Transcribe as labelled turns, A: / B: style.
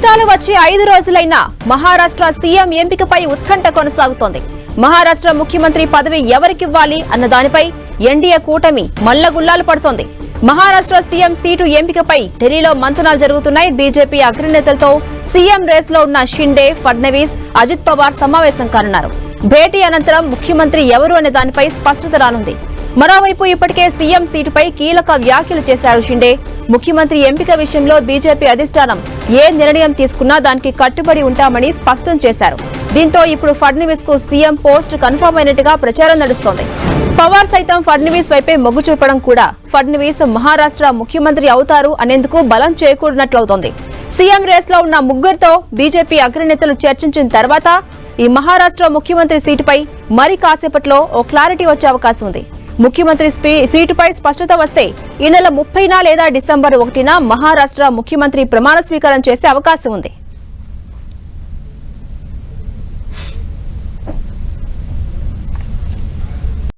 A: ఫలితాలు వచ్చి ఐదు రోజులైనా మహారాష్ట్ర సీఎం ఎంపికపై ఉత్కంఠ కొనసాగుతోంది. మహారాష్ట్ర ముఖ్యమంత్రి పదవి ఎవరికివ్వాలి అన్న దానిపై ఎన్డీఏ కూటమి మల్లగుల్లాలు పడుతోంది. మహారాష్ట్ర సీఎం సీటు ఎంపికపై ఢిల్లీలో మంతనాలు జరుగుతున్నాయి. బీజేపీ అగ్రనేతలతో సీఎం రేస్లో ఉన్న షిండే ఫడ్నవీస్ అజిత్ పవార్ సమావేశం కానున్నారు. భేటీ అనంతరం ముఖ్యమంత్రి ఎవరు అనే దానిపై స్పష్టత రానుంది. మరోవైపు ఇప్పటికే సీఎం సీటుపై కీలక వ్యాఖ్యలు చేశారు షిండే. ముఖ్యమంత్రి ఎంపిక విషయంలో బీజేపీ అధిష్టానం ఏ నిర్ణయం తీసుకున్నా దానికి కట్టుబడి ఉంటామని స్పష్టం చేశారు. దీంతో ఇప్పుడు ఫడ్నవీస్కు సీఎం పోస్ట్ కన్ఫర్మ్ అయినట్టుగా ప్రచారం నడుస్తోంది. పవార్ సైతం ఫడ్నవీస్ వైపే మొగ్గు చూపడం కూడా ఫడ్నవీస్ మహారాష్ట్ర ముఖ్యమంత్రి అవుతారు అనేందుకు బలం చేకూరినట్లవుతోంది. సీఎం రేస్లో ఉన్న ముగ్గురితో బీజేపీ అగ్రనేతలు చర్చించిన తర్వాత ఈ మహారాష్ట్ర ముఖ్యమంత్రి సీటుపై మరి కాసేపట్లో ఓ క్లారిటీ వచ్చే అవకాశం ఉంది. ముఖ్యమంత్రి స్పీ- సీటుపై స్పష్టత వస్తే ఈ నెల ముప్పైనా లేదా డిసెంబర్ ఒకటిన మహారాష్ట్ర ముఖ్యమంత్రి ప్రమాణ స్వీకారం చేసే అవకాశం ఉంది.